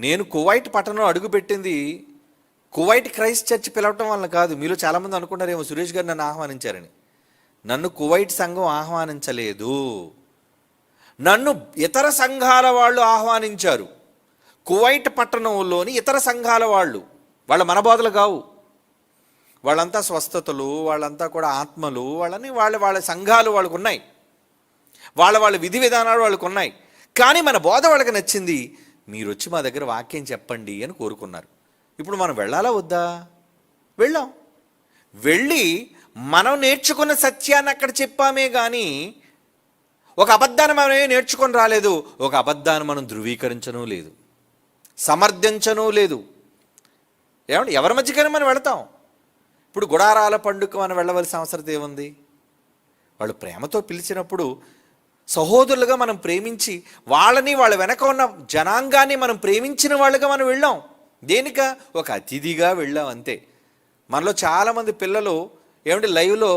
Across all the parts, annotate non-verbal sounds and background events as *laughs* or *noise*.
నేను కువైట్ పట్టణం అడుగుపెట్టింది కువైట్ క్రైస్ట్ చర్చ్ పిలవటం వల్ల కాదు. మీలో చాలామంది అనుకున్నారేమో సురేష్ గారు నన్ను ఆహ్వానించారని. నన్ను కువైట్ సంఘం ఆహ్వానించలేదు. నన్ను ఇతర సంఘాల వాళ్ళు ఆహ్వానించారు. కువైట్ పట్టణంలోని ఇతర సంఘాల వాళ్ళు. వాళ్ళ మనబోధలు కావు. వాళ్ళంతా స్వస్థతలు వాళ్ళంతా కూడా ఆత్మలు వాళ్ళని వాళ్ళ వాళ్ళ సంఘాలు వాళ్ళకు ఉన్నాయి. వాళ్ళ వాళ్ళ విధి విధానాలు వాళ్ళకు ఉన్నాయి. కానీ మన బోధ వాళ్ళకి నచ్చింది మీరు వచ్చి మా దగ్గర వాక్యం చెప్పండి అని కోరుకున్నారు. ఇప్పుడు మనం వెళ్ళాలా వద్దా? వెళ్ళాం. వెళ్ళి మనం నేర్చుకున్న సత్యాన్ని అక్కడ చెప్పామే కానీ ఒక అబద్ధాన్ని మనం ఏం నేర్చుకొని రాలేదు. ఒక అబద్ధాన్ని మనం ధృవీకరించను లేదు. సమర్థించను లేదు. ఏమంటే ఎవరి మధ్యకైనా మనం వెళతాం. ఇప్పుడు గుడారాల పండుగ మనం వెళ్ళవలసిన అవసరం ఏముంది? వాళ్ళు ప్రేమతో పిలిచినప్పుడు సహోదరులుగా మనం ప్రేమించి వాళ్ళని వాళ్ళ వెనక ఉన్న జనాంగాన్ని మనం ప్రేమించిన వాళ్ళుగా మనం వెళ్ళాం. దేనిక? ఒక అతిథిగా వెళ్ళాం అంతే. మనలో చాలామంది పిల్లలు ఏమంటే లైవ్లో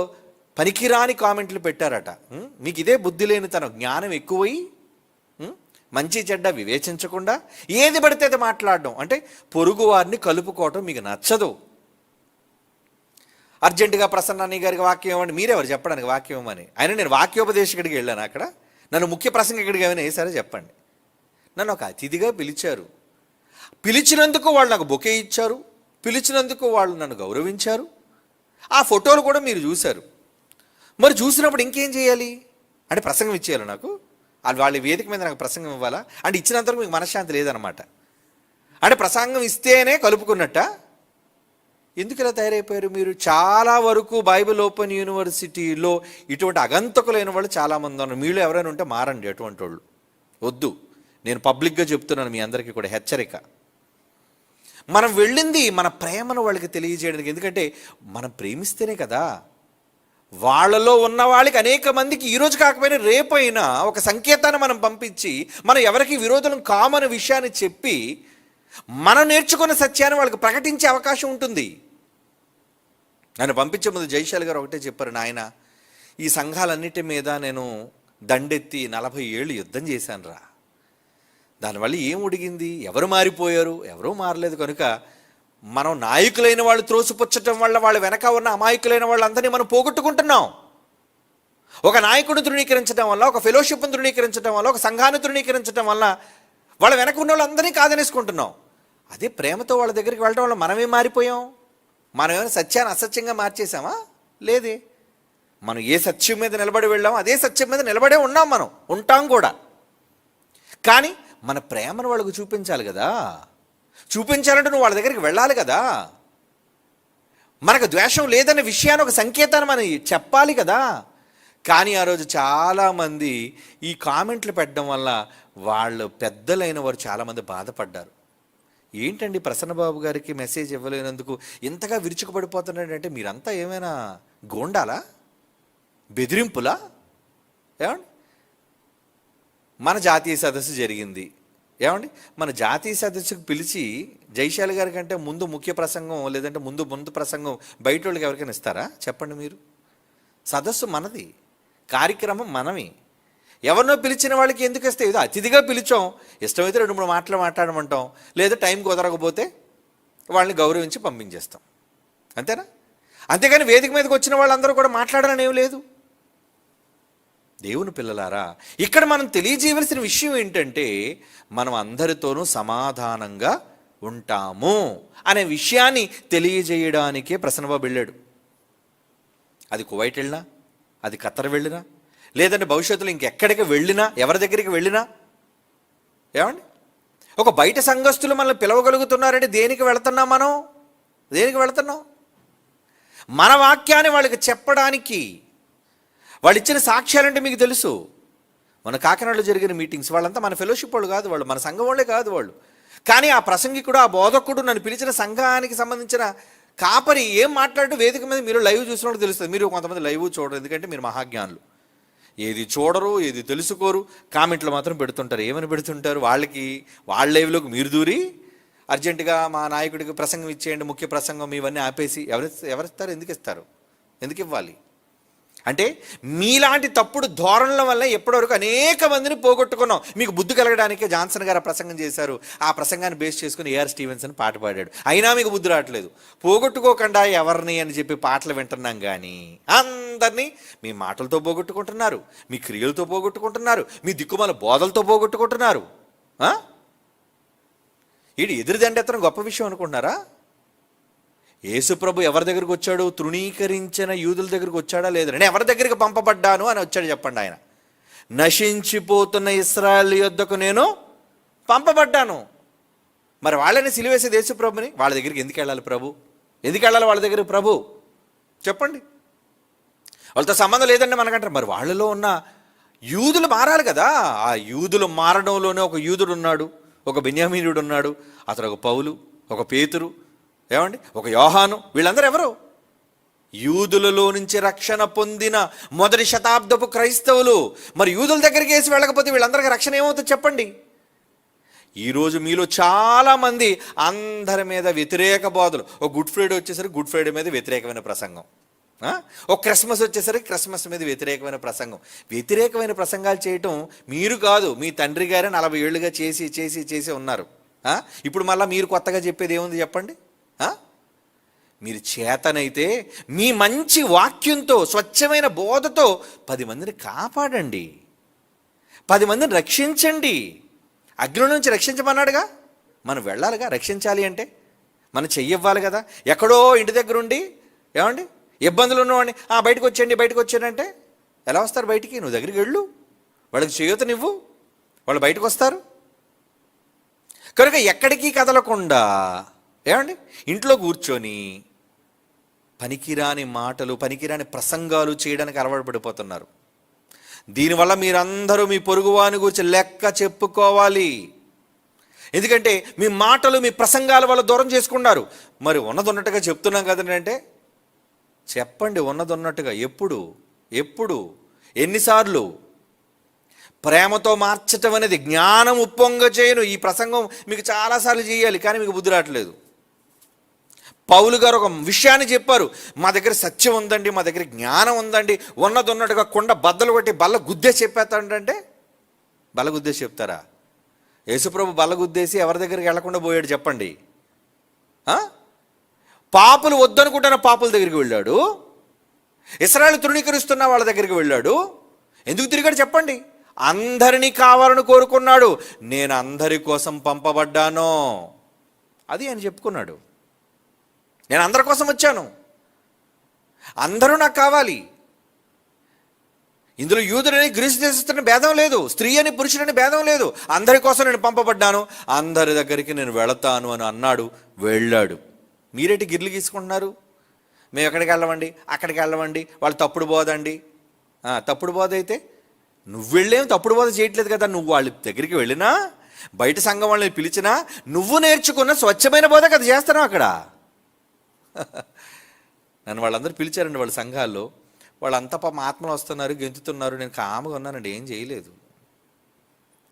పనికిరాని కామెంట్లు పెట్టారట. మీకు ఇదే బుద్ధి లేని తన జ్ఞానం ఎక్కువై మంచి చెడ్డ వివేచించకుండా ఏది పడితే అది మాట్లాడడం. అంటే పొరుగు వారిని కలుపుకోవటం మీకు నచ్చదు. అర్జెంటుగా ప్రసన్న గారికి వాక్యం ఇవ్వండి. మీరెవరు చెప్పడానికి వాక్యం ఇవ్వమని? ఆయన నేను వాక్యోపదేశకుడికి వెళ్ళాను అక్కడ? నన్ను ముఖ్య ప్రసంగికుడిగా ఏమైనా వేసారో చెప్పండి. నన్ను ఒక అతిథిగా పిలిచారు. పిలిచినందుకు వాళ్ళు నాకు బొకే ఇచ్చారు. పిలిచినందుకు వాళ్ళు నన్ను గౌరవించారు. ఆ ఫోటోలు కూడా మీరు చూశారు. మరి చూసినప్పుడు ఇంకేం చేయాలి? అంటే ప్రసంగం ఇచ్చేయాలి నాకు. వాళ్ళు వాళ్ళ వేదిక మీద నాకు ప్రసంగం ఇవ్వాలా? అంటే ఇచ్చినంతవరకు మీకు మనశ్శాంతి లేదనమాట అంటే ప్రసంగం ఇస్తేనే కలుపుకున్నట్ట? ఎందుకు ఇలా తయారైపోయారు మీరు? చాలా వరకు బైబిల్ ఓపెన్ యూనివర్సిటీలో ఇటువంటి అగంతకులైన వాళ్ళు చాలామంది ఉన్నారు. మీలో ఎవరైనా ఉంటే మారండి అటువంటి వాళ్ళు వద్దు. నేను పబ్లిక్గా చెప్తున్నాను మీ అందరికీ కూడా హెచ్చరిక. మనం వెళ్ళింది మన ప్రేమను వాళ్ళకి తెలియజేయడానికి. ఎందుకంటే మనం ప్రేమిస్తేనే కదా. వాళ్ళలో ఉన్న వాళ్ళకి అనేక మందికి ఈరోజు కాకపోయినా రేపైనా ఒక సంకేతాన్ని మనం పంపించి మనం ఎవరికి విరోధులం కామన్ విషయాన్ని చెప్పి మనం నేర్చుకున్న సత్యాన్ని వాళ్ళకి ప్రకటించే అవకాశం ఉంటుంది. నన్ను పంపించే ముందు జైశాల్ గారు ఒకటే చెప్పారు నాయన ఈ సంఘాలన్నిటి మీద నేను దండెత్తి నలభై ఏళ్ళు యుద్ధం చేశాను రా. దానివల్ల ఏం ఉడిగింది? ఎవరు మారిపోయారు? ఎవరూ మారలేదు కనుక మనం నాయకులైన వాళ్ళు త్రోసిపుచ్చటం వల్ల వాళ్ళ వెనక ఉన్న అమాయకులైన వాళ్ళందరినీ మనం పోగొట్టుకుంటున్నాం. ఒక నాయకుడిని ధృవీకరించడం వల్ల ఒక ఫెలోషిప్ను ధృవీకరించడం వల్ల ఒక సంఘాన్ని ధృవీకరించడం వల్ల వాళ్ళ వెనక ఉన్న వాళ్ళందరినీ కాదనేసుకుంటున్నాం. అదే ప్రేమతో వాళ్ళ దగ్గరికి వెళ్ళడం వల్ల మనమే మారిపోయాం? మనం ఏమైనా సత్యాన్ని అసత్యంగా మార్చేసామా లేదే. మనం ఏ సత్యం మీద నిలబడి వెళ్ళామో అదే సత్యం మీద నిలబడే ఉన్నాం మనం. ఉంటాం కూడా. కానీ మన ప్రేమను వాళ్ళకు చూపించాలి కదా. చూపించాలంటే నువ్వు వాళ్ళ దగ్గరికి వెళ్ళాలి కదా. మనకు ద్వేషం లేదన్న విషయాన్ని ఒక సంకేతాన్ని మనం చెప్పాలి కదా. కానీ ఆ రోజు చాలామంది ఈ కామెంట్లు పెట్టడం వల్ల వాళ్ళు పెద్దలైన వారు చాలామంది బాధపడ్డారు. ఏంటండి ప్రసన్నబాబు గారికి మెసేజ్ ఇవ్వలేనందుకు ఇంతగా విరుచుకుపడిపోతున్నాడంటే మీరంతా ఏమైనా గోండాలా? బెదిరింపులా? ఏమండి? మన జాతీయ సదస్సు జరిగింది. ఏమండి? మన జాతీయ సదస్సుకు పిలిచి జైశాల్ గారి కంటే ముందు ముఖ్య ప్రసంగం లేదంటే ముందు ముందు ప్రసంగం బయట వాళ్ళకి ఎవరికైనా ఇస్తారా? చెప్పండి మీరు. సదస్సు మనది. కార్యక్రమం మనమే. ఎవరినో పిలిచిన వాళ్ళకి ఎందుకు ఇస్తే? ఏదో అతిథిగా పిలిచాం. ఇష్టమైతే రెండు మూడు మాటలు మాట్లాడమంటాం. లేదా టైం కుదరకపోతే వాళ్ళని గౌరవించి పంపించేస్తాం. అంతేనా? అంతేగాని వేదిక మీదకి వచ్చిన వాళ్ళందరూ కూడా మాట్లాడాలని ఏం లేదు. దేవుని పిల్లలారా ఇక్కడ మనం తెలియజేయవలసిన విషయం ఏంటంటే మనం అందరితోనూ సమాధానంగా ఉంటాము అనే విషయాన్ని తెలియజేయడానికే ప్రసన్నబాబు వెళ్ళాడు. అది కువైట్ వెళ్ళినా? అది ఖత్తర్ వెళ్ళినా? లేదంటే భవిష్యత్తులో ఇంకెక్కడికి వెళ్ళినా ఎవరి దగ్గరికి వెళ్ళినా? ఏమండి? ఒక బయట సంఘస్థులు మనల్ని పిలవగలుగుతున్నారంటే దేనికి వెళుతున్నాం మనం? దేనికి వెళుతున్నాం? మన వాక్యాన్ని వాళ్ళకి చెప్పడానికి వాళ్ళు ఇచ్చిన సాక్ష్యాలంటే మీకు తెలుసు. మన కాకినాడలో జరిగిన మీటింగ్స్ వాళ్ళంతా మన ఫెలోషిప్ వాళ్ళు కాదు వాళ్ళు మన సంఘం వాళ్ళే కాదు వాళ్ళు. కానీ ఆ ప్రసంగికుడు ఆ బోధకుడు నన్ను పిలిచిన సంఘానికి సంబంధించిన కాపరి ఏం మాట్లాడుతూ వేదిక మీద మీరు లైవ్ చూసినప్పుడు తెలుస్తుంది. మీరు కొంతమంది లైవ్ చూడరు ఎందుకంటే మీరు మహాజ్ఞానులు. ఏది చూడరు ఏది తెలుసుకోరు. కామెంట్లు మాత్రం పెడుతుంటారు. ఏమని పెడుతుంటారు? వాళ్ళకి వాళ్ళ లైవ్లోకి మీరు దూరి అర్జెంటుగా మా నాయకుడికి ప్రసంగం ఇచ్చేయండి ముఖ్య ప్రసంగం ఇవన్నీ ఆపేసి ఎవరి ఎవరిస్తారు? ఎందుకు ఇస్తారు? ఎందుకు ఇవ్వాలి? అంటే మీలాంటి తప్పుడు ధోరణుల వల్ల ఎప్పటివరకు అనేక మందిని పోగొట్టుకున్నాం. మీకు బుద్ధి కలగడానికే జాన్సన్ గారు ఆ ప్రసంగం చేశారు. ఆ ప్రసంగాన్ని బేస్ చేసుకుని ఏఆర్ స్టీవెన్సన్ పాట పాడాడు. అయినా మీకు బుద్ధి రావట్లేదు. పోగొట్టుకోకుండా ఎవరిని అని చెప్పి పాటలు వింటున్నాం కానీ అందరినీ మీ మాటలతో పోగొట్టుకుంటున్నారు మీ క్రియలతో పోగొట్టుకుంటున్నారు మీ దిక్కుమాల బోధలతో పోగొట్టుకుంటున్నారు. ఆ? ఈడు ఎదురుదండెత్తడం గొప్ప విషయం అనుకుంటున్నారా? యేసుప్రభు ఎవరి దగ్గరికి వచ్చాడు? తృణీకరించిన యూదుల దగ్గరికి వచ్చాడా? లేదా నేను ఎవరి దగ్గరికి పంపబడ్డాను అని వచ్చాడు చెప్పండి ఆయన. నశించిపోతున్న ఇస్రాయల్ యొద్దకు నేను పంపబడ్డాను. మరి వాళ్ళని సిలివేసేది యేసుప్రభుని వాళ్ళ దగ్గరికి ఎందుకు వెళ్ళాలి ప్రభు? ఎందుకు వెళ్ళాలి వాళ్ళ దగ్గరికి ప్రభు? చెప్పండి. వాళ్ళతో సంబంధం లేదండి మనకంటారు. మరి వాళ్ళలో ఉన్న యూదులు మారాలి కదా. ఆ యూదులు మారడంలోనే ఒక యూదుడు ఉన్నాడు. ఒక బెన్యామీనుడు ఉన్నాడు. అతను ఒక పౌలు ఒక పేతురు ఏమండి? ఒక యోహాను. వీళ్ళందరూ ఎవరు? యూదులలో నుంచి రక్షణ పొందిన మొదటి శతాబ్దపు క్రైస్తవులు. మరి యూదుల దగ్గరికి వేసి వెళ్ళకపోతే వీళ్ళందరికీ రక్షణ ఏమవుతుంది చెప్పండి? ఈరోజు మీలో చాలామంది అందరి మీద వ్యతిరేక బోధలు. ఒక గుడ్ ఫ్రైడే వచ్చేసరికి గుడ్ ఫ్రైడే మీద వ్యతిరేకమైన ప్రసంగం. ఒక క్రిస్మస్ వచ్చేసరికి క్రిస్మస్ మీద వ్యతిరేకమైన ప్రసంగం. వ్యతిరేకమైన ప్రసంగాలు చేయటం మీరు కాదు మీ తండ్రి గారే నలభై ఏళ్ళుగా చేసి చేసి చేసి ఉన్నారు. ఇప్పుడు మళ్ళీ మీరు కొత్తగా చెప్పేది ఏముంది చెప్పండి? మీరు చేతనైతే మీ మంచి వాక్యంతో స్వచ్ఛమైన బోధతో పది మందిని కాపాడండి. పది మందిని రక్షించండి. అగ్ని నుంచి రక్షించమన్నాడుగా? మనం వెళ్ళాలిగా రక్షించాలి అంటే? మనం చెయ్యవ్వాలి కదా? ఎక్కడో ఇంటి దగ్గర ఉండి ఏమండి? ఇబ్బందులు ఉన్నవాడిని ఆ బయటకు వచ్చేయండి బయటకు వచ్చాడంటే ఎలా వస్తారు బయటికి? నువ్వు దగ్గరికి వెళ్ళు. వాళ్ళకి చేయూతనివ్వు. వాళ్ళు బయటకు వస్తారు కనుక ఎక్కడికి కదలకుండా ఏమండి? ఇంట్లో కూర్చొని పనికిరాని మాటలు పనికిరాని ప్రసంగాలు చేయడానికి అలవాటు పడిపోతున్నారు. దీనివల్ల మీరందరూ మీ పొరుగువాని గురించి లెక్క చెప్పుకోవాలి. ఎందుకంటే మీ మాటలు మీ ప్రసంగాల వల్ల దూరం చేసుకున్నారు. మరి ఉన్నది ఉన్నట్టుగా చెప్తున్నాం కదండి అంటే చెప్పండి ఉన్నది ఉన్నట్టుగా ఎప్పుడు? ఎప్పుడు? ఎన్నిసార్లు? ప్రేమతో మార్చటం అనేది జ్ఞానం ఉప్పొంగ చేయను ఈ ప్రసంగం మీకు చాలాసార్లు చేయాలి కానీ మీకు బుద్ధి రావట్లేదు. పౌలు గారు ఒక విషయాన్ని చెప్పారు. మా దగ్గర సత్యం ఉందండి మా దగ్గర జ్ఞానం ఉందండి. ఉన్నది ఉన్నట్టుగా కొండ బద్దలు కొట్టి బల్ల గుద్దే చెప్పేస్తాడంటే? బల్ల గుద్దేసి చెప్తారా? యేసుప్రభు బల్ల గుద్దేసి ఎవరి దగ్గరికి వెళ్ళకుండా పోయాడు చెప్పండి. పాపులు వద్దనుకుంటున్న పాపుల దగ్గరికి వెళ్ళాడు. ఇస్రాయల్ తృణీకరిస్తున్న వాళ్ళ దగ్గరికి వెళ్ళాడు. ఎందుకు తిరిగాడు చెప్పండి. అందరినీ కావాలని కోరుకున్నాడు. నేను అందరి కోసం పంపబడ్డాను. అది ఆయన చెప్పుకున్నాడు. నేను అందరి కోసం వచ్చాను. అందరూ నాకు కావాలి. ఇందులో యూదుడని గ్రీసు దేశస్తుని భేదం లేదు. స్త్రీ అని పురుషుడని భేదం లేదు. అందరి కోసం నేను పంపబడ్డాను. అందరి దగ్గరికి నేను వెళతాను అని అన్నాడు వెళ్ళాడు. మీరేటి గిర్లు గీసుకుంటున్నారు? మేము ఎక్కడికి వెళ్ళవండి అక్కడికి వెళ్ళవండి వాళ్ళు తప్పుడు బోధండి. తప్పుడు బోధ అయితే నువ్వు వెళ్ళేం తప్పుడు బోధ చేయట్లేదు కదా. నువ్వు వాళ్ళ దగ్గరికి వెళ్ళినా బయట సంఘం వాళ్ళని పిలిచినా నువ్వు నేర్చుకున్న స్వచ్ఛమైన బోధ కదా చేస్తున్నావు అక్కడ. *laughs* నన్ను వాళ్ళందరూ పిలిచారండి వాళ్ళ సంఘాల్లో. వాళ్ళంతా పాపం ఆత్మలు వస్తున్నారు గెంతుతున్నారు. నేను కాముగా ఉన్నానండి ఏం చేయలేదు.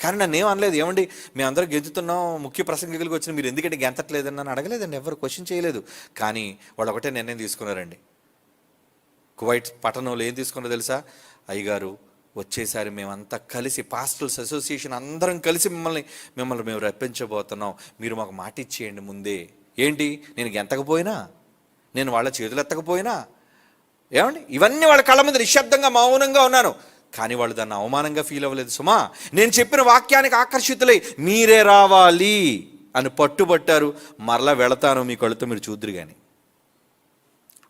కానీ నన్ను ఏం అనలేదు. ఏమండి మేమందరం గెంతుతున్నాం ముఖ్య ప్రసంగికులకు వచ్చిన మీరు ఎందుకంటే గెంతట్లేదని నన్ను అడగలేదండి ఎవరు క్వశ్చన్ చేయలేదు. కానీ వాళ్ళు ఒకటే నిర్ణయం తీసుకున్నారండి. కువైట్ పట్టణంలో ఏం తీసుకున్నారో తెలుసా? అయ్యగారు వచ్చేసారి మేమంతా కలిసి పాస్టల్స్ అసోసియేషన్ అందరం కలిసి మిమ్మల్ని మిమ్మల్ని మేము రప్పించబోతున్నాం. మీరు మాకు మాట ఇచ్చేయండి ముందే. ఏంటి? నేను గెంతకపోయినా? నేను వాళ్ళ చేతులు ఎత్తకపోయినా ఏమండి? ఇవన్నీ వాళ్ళ కళ్ళ మీద నిశ్శబ్దంగా మౌనంగా ఉన్నాను. కానీ వాళ్ళు దాన్ని అవమానంగా ఫీల్ అవ్వలేదు. సుమా నేను చెప్పిన వాక్యానికి ఆకర్షితులై మీరే రావాలి అని పట్టుబట్టారు. మరలా వెళతాను మీ కళ్ళతో మీరు చూద్దరు కానీ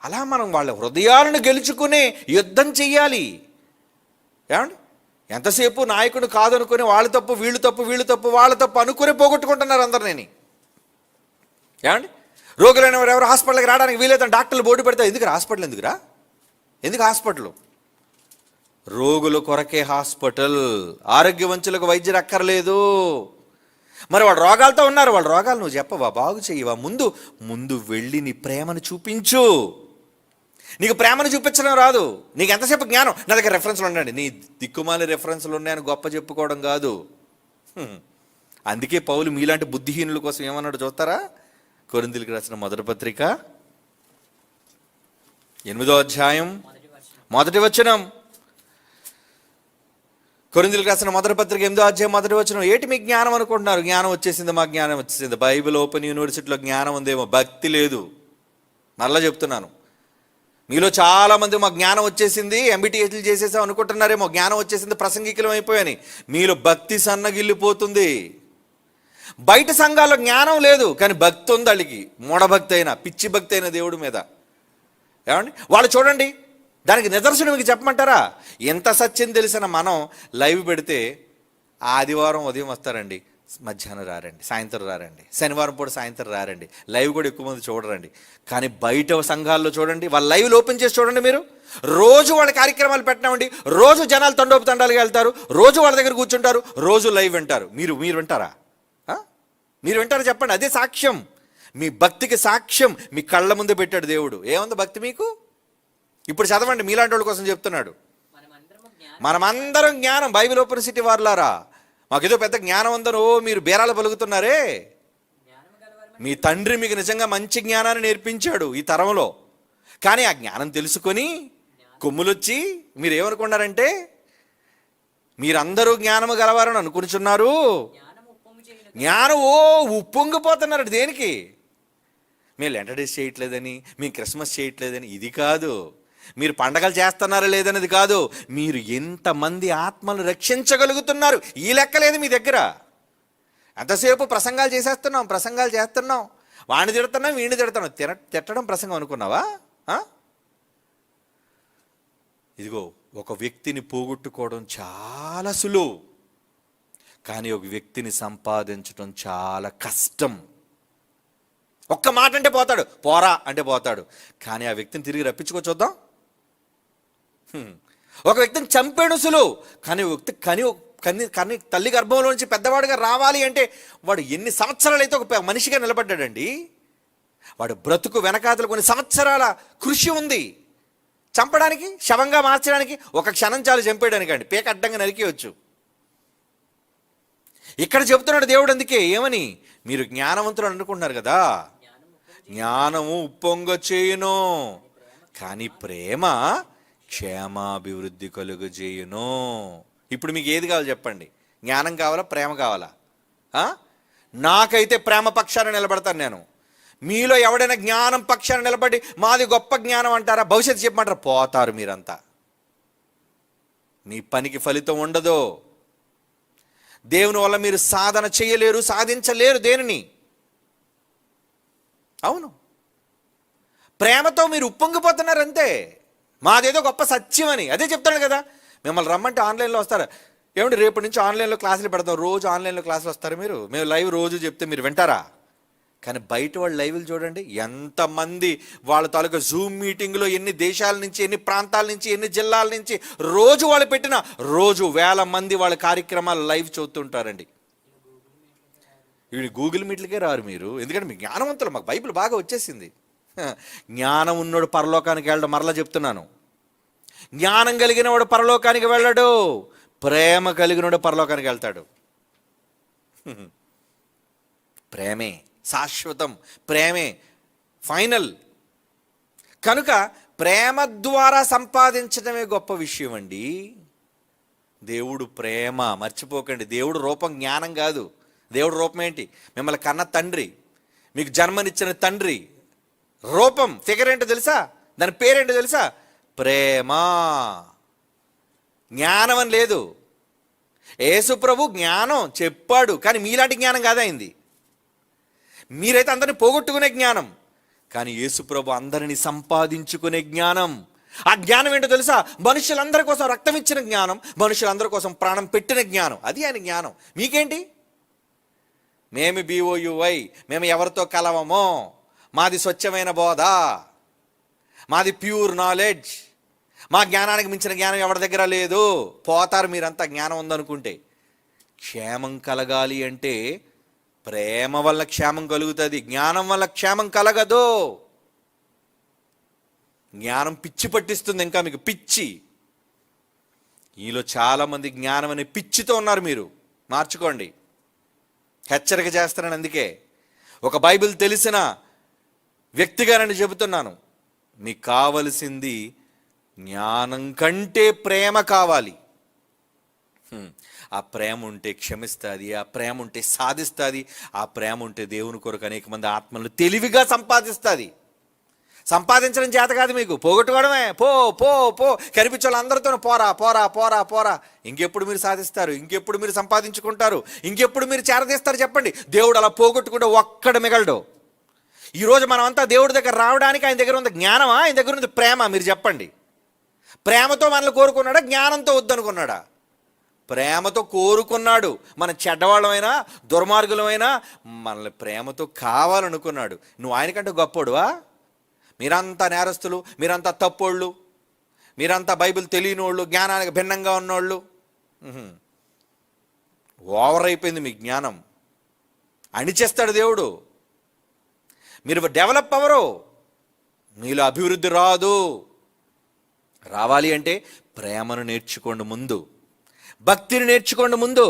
అలా మనం వాళ్ళ హృదయాలను గెలుచుకునే యుద్ధం చెయ్యాలి. ఏమండి? ఎంతసేపు నాయకుడు కాదనుకుని వాళ్ళ తప్పు వీళ్ళు తప్పు వీళ్ళు తప్పు వాళ్ళ తప్పు అనుకుని పోగొట్టుకుంటున్నారు అందరినీ ఏమండి? రోగులైన వారు ఎవరు హాస్పిటల్కి రావడానికి వీలేదని డాక్టర్లు బోర్డు పెడతారు ఎందుకు హాస్పిటల్ ఎందుకురా? ఎందుకు హాస్పిటల్? రోగుల కొరకే హాస్పిటల్. ఆరోగ్యవంతులకు వైద్యులు అక్కర్లేదు. మరి వాళ్ళ రోగాలతో ఉన్నారు. వాళ్ళ రోగాలు నువ్వు చెప్పవా? బాగు చెయ్యవా ముందు ముందు వెళ్ళి నీ ప్రేమను చూపించు. నీకు ప్రేమను చూపించడం రాదు. నీకు ఎంతసేపు జ్ఞానం? నా దగ్గర రెఫరెన్స్లు ఉండండి. నీ దిక్కుమాలి రెఫరెన్స్లు ఉన్నాయని గొప్ప చెప్పుకోవడం కాదు. అందుకే పౌలు మీలాంటి బుద్ధిహీనుల కోసం ఏమన్నాడు చూస్తారా? కొరిందులకు రాసిన మొదటి పత్రిక. ఎనిమిదో అధ్యాయం. మొదటి వచనం. కొరిందులకు రాసిన మొదటి పత్రిక ఎనిమిదో అధ్యాయం మొదటి వచనం. ఏంటి మీ జ్ఞానం అనుకుంటున్నారు? జ్ఞానం వచ్చేసింది మా జ్ఞానం వచ్చేసింది. బైబిల్ ఓపెన్ యూనివర్సిటీలో జ్ఞానం ఉందేమో? భక్తి లేదు. మరలా చెప్తున్నాను. మీలో చాలామంది మా జ్ఞానం వచ్చేసింది ఎంబీటీఎస్లు చేసేసాం అనుకుంటున్నారేమో? జ్ఞానం వచ్చేసింది ప్రసంగికులం అయిపోయాని. మీలో భక్తి సన్నగిల్లిపోతుంది. బయట సంఘాల్లో జ్ఞానం లేదు కానీ భక్తి ఉంది వాళ్ళకి మూఢభక్తి అయినా పిచ్చి భక్తి అయిన దేవుడి మీద. ఏమండి? వాళ్ళు చూడండి దానికి నిదర్శనం మీకు చెప్పమంటారా? ఎంత సత్యం తెలిసిన మనం లైవ్ పెడితే ఆదివారం ఉదయం వస్తారండి మధ్యాహ్నం రారండి సాయంత్రం రారండి శనివారం పూట సాయంత్రం రారండి లైవ్ కూడా ఎక్కువ మంది చూడరండి. కానీ బయట సంఘాల్లో చూడండి వాళ్ళ లైవ్లు ఓపెన్ చేసి చూడండి మీరు. రోజు వాళ్ళ కార్యక్రమాలు పెట్టినామండి రోజు జనాలు తండోపు తండాలుగా వెళ్తారు రోజు వాళ్ళ దగ్గర కూర్చుంటారు రోజు లైవ్ వింటారు. మీరు మీరు వింటారా? మీరు వింటారు చెప్పండి అదే సాక్ష్యం. మీ భక్తికి సాక్ష్యం. మీ కళ్ళ ముందు పెట్టాడు దేవుడు. ఏముంది భక్తి మీకు? ఇప్పుడు చదవండి మీలాంటి వాళ్ళ కోసం చెప్తున్నాడు. మనమందరం జ్ఞానం బైబిల్ ఓపెన్ సిటీ వారులారా. మాకేదో పెద్ద జ్ఞానం ఉందని ఓ మీరు బేరాలు పలుకుతున్నారే. మీ తండ్రి మీకు నిజంగా మంచి జ్ఞానాన్ని నేర్పించాడు ఈ తరంలో. కానీ ఆ జ్ఞానం తెలుసుకొని కొమ్ములొచ్చి మీరు ఏమనుకున్నారంటే మీరందరూ జ్ఞానము గలవారని అనుకునిచున్నారు. జ్ఞానం ఓ ఉప్పొంగిపోతున్నారు దేనికి? మీరు ఎంటర్టైన్ చేయట్లేదని మేము క్రిస్మస్ చేయట్లేదని ఇది కాదు. మీరు పండగలు చేస్తున్నారా లేదనేది కాదు. మీరు ఎంతమంది ఆత్మలు రక్షించగలుగుతున్నారు? ఈ లెక్క లేదు మీ దగ్గర. ఎంతసేపు ప్రసంగాలు చేసేస్తున్నాం ప్రసంగాలు చేస్తున్నాం. వాణ్ణి తిడుతున్నాం వీణ్ణి తిడుతున్నాం. తిన తిట్టడం ప్రసంగం అనుకున్నావా? ఇదిగో ఒక వ్యక్తిని పోగొట్టుకోవడం చాలా సులువు. కానీ ఒక వ్యక్తిని సంపాదించడం చాలా కష్టం. ఒక్క మాట అంటే పోతాడు పోరా అంటే పోతాడు. కానీ ఆ వ్యక్తిని తిరిగి రప్పించుకో చూద్దాం. ఒక వ్యక్తిని చంపేడు సులువు కానీ వ్యక్తి కని కని కని తల్లి గర్భంలో నుంచి పెద్దవాడిగా రావాలి అంటే వాడు ఎన్ని సంవత్సరాలు అయితే ఒక మనిషిగా నిలబడ్డాడండి? వాడు బ్రతుకు వెనకాతలు కొన్ని సంవత్సరాల కృషి ఉంది. చంపడానికి శవంగా మార్చడానికి ఒక క్షణం చాలు చంపేయడానికి అండి పేక అడ్డంగా నరికేయచ్చు. ఇక్కడ చెబుతున్నాడు దేవుడు అందుకే. ఏమని? మీరు జ్ఞానవంతులు అనుకుంటున్నారు కదా. జ్ఞానము ఉప్పొంగ చేయును కానీ ప్రేమ క్షేమాభివృద్ధి కలుగజేయును ఇప్పుడు మీకు ఏది కావాలి చెప్పండి? జ్ఞానం కావాలా? ప్రేమ కావాలా? నాకైతే ప్రేమ పక్షాన నిలబడతాను నేను. మీలో ఎవడైనా జ్ఞానం పక్షాన నిలబడి మాది గొప్ప జ్ఞానం అంటారా? భవిష్యత్తు చెప్పమంటారా? పోతారు మీరంతా. మీ పనికి ఫలితం ఉండదు. దేవుని వల్ల మీరు సాధన చేయలేరు సాధించలేరు దేనిని? అవును. ప్రేమతో మీరు ఉప్పొంగిపోతున్నారు అంతే మాదేదో గొప్ప సత్యం అని. అదే చెప్తాడు కదా. మిమ్మల్ని రమ్మంటే ఆన్లైన్లో వస్తారు. ఏమంటే రేపటి నుంచి ఆన్లైన్లో క్లాసులు పెడతాం. రోజు ఆన్లైన్లో క్లాసులు వస్తారు మీరు? మేము లైవ్ రోజు చెప్తే మీరు వింటారా? కానీ బయట వాళ్ళ లైవ్లు చూడండి ఎంతమంది వాళ్ళ తాలూకా జూమ్ మీటింగ్లో ఎన్ని దేశాల నుంచి ఎన్ని ప్రాంతాల నుంచి ఎన్ని జిల్లాల నుంచి రోజు వాళ్ళు పెట్టిన రోజు వేల మంది వాళ్ళ కార్యక్రమాలు లైవ్ చూస్తుంటారండి. వీడు గూగుల్ మీట్లకే రారు మీరు. ఎందుకంటే మీ జ్ఞానవంతులు మాకు బైబిల్ బాగా వచ్చేసింది. జ్ఞానం ఉన్నోడు పరలోకానికి వెళ్ళడం మరలా చెప్తున్నాను. జ్ఞానం కలిగిన వాడు పరలోకానికి వెళ్ళడు ప్రేమ కలిగినోడు పరలోకానికి వెళ్తాడు. ప్రేమే. శాశ్వతం ప్రేమే ఫైనల్. కనుక ప్రేమ ద్వారా సంపాదించడమే గొప్ప విషయం అండి. దేవుడు ప్రేమ మర్చిపోకండి. దేవుడు రూపం జ్ఞానం కాదు. దేవుడు రూపం ఏంటి? మిమ్మల్ని కన్న తండ్రి మీకు జన్మనిచ్చిన తండ్రి. రూపం ఫిగర్ ఏంటో తెలుసా? దాని పేరేంటో తెలుసా? ప్రేమ. జ్ఞానం అని లేదు. యేసు ప్రభు జ్ఞానం చెప్పాడు కానీ మీలాంటి జ్ఞానం కాదైంది మీరైతే అందరిని పోగొట్టుకునే జ్ఞానం. కానీ యేసుప్రభు అందరిని సంపాదించుకునే జ్ఞానం. ఆ జ్ఞానం ఏంటో తెలుసా? మనుషులందరి కోసం రక్తం ఇచ్చిన జ్ఞానం మనుషులందరి కోసం ప్రాణం పెట్టిన జ్ఞానం. అది ఆయన జ్ఞానం. మీకేంటి? మేము బీఓయువై మేము ఎవరితో కలవమో? మాది స్వచ్ఛమైన బోధ. మాది ప్యూర్ నాలెడ్జ్. మా జ్ఞానానికి మించిన జ్ఞానం ఎవరి దగ్గర లేదు? పోతారు మీరంతా జ్ఞానం ఉందనుకుంటే. క్షేమం కలగాలి అంటే ప్రేమ వల్ల క్షేమం కలుగుతుంది జ్ఞానం వల్ల క్షేమం కలగదు. జ్ఞానం పిచ్చి పట్టిస్తుంది ఇంకా మీకు పిచ్చి. ఈలో చాలామంది జ్ఞానం అనే పిచ్చితో ఉన్నారు మీరు. మార్చుకోండి. హెచ్చరిక చేస్తున్నాను అందుకే. ఒక బైబిల్ తెలిసిన వ్యక్తిగా నేను చెబుతున్నాను మీకు కావలసింది జ్ఞానం కంటే ప్రేమ కావాలి. ఆ ప్రేమ ఉంటే క్షమిస్తుంది ఆ ప్రేమ ఉంటే సాధిస్తుంది ఆ ప్రేమ ఉంటే దేవుని కొరకు అనేక మంది ఆత్మలను తెలివిగా సంపాదిస్తుంది. సంపాదించడం చేత కాదు మీకు. పోగొట్టుకోవడమే. పో పో పో. కనిపించాలి అందరితో పోరా పోరా పోరా పోరా. ఇంకెప్పుడు మీరు సాధిస్తారు? ఇంకెప్పుడు మీరు సంపాదించుకుంటారు? ఇంకెప్పుడు మీరు చేరదీస్తారు చెప్పండి? దేవుడు అలా పోగొట్టుకుంటే ఒక్కడ మిగలడు. ఈరోజు మనమంతా దేవుడి దగ్గర రావడానికి ఆయన దగ్గర ఉంది జ్ఞానమా? ఆయన దగ్గర ఉంది ప్రేమ? మీరు చెప్పండి. ప్రేమతో మనల్ని కోరుకున్నాడా? జ్ఞానంతో వద్దనుకున్నాడా? ప్రేమతో కోరుకున్నాడు. మన చెడ్డవాళ్ళమైనా దుర్మార్గులమైనా మనల్ని ప్రేమతో కావాలనుకున్నాడు. నువ్వు ఆయనకంటే గొప్పోడువా? మీరంతా నేరస్తులు మీరంతా తప్పోళ్ళు మీరంతా బైబిల్ తెలియనోళ్ళు జ్ఞానానికి భిన్నంగా ఉన్నోళ్ళు. ఓవర్ అయిపోయింది మీ జ్ఞానం. అణిచేస్తాడు దేవుడు. మీరు డెవలప్ అవ్వరు. మీలో అభివృద్ధి రాదు. రావాలి అంటే ప్రేమను నేర్చుకోండి ముందు. భక్తిని నేర్చుకోండి ముందు.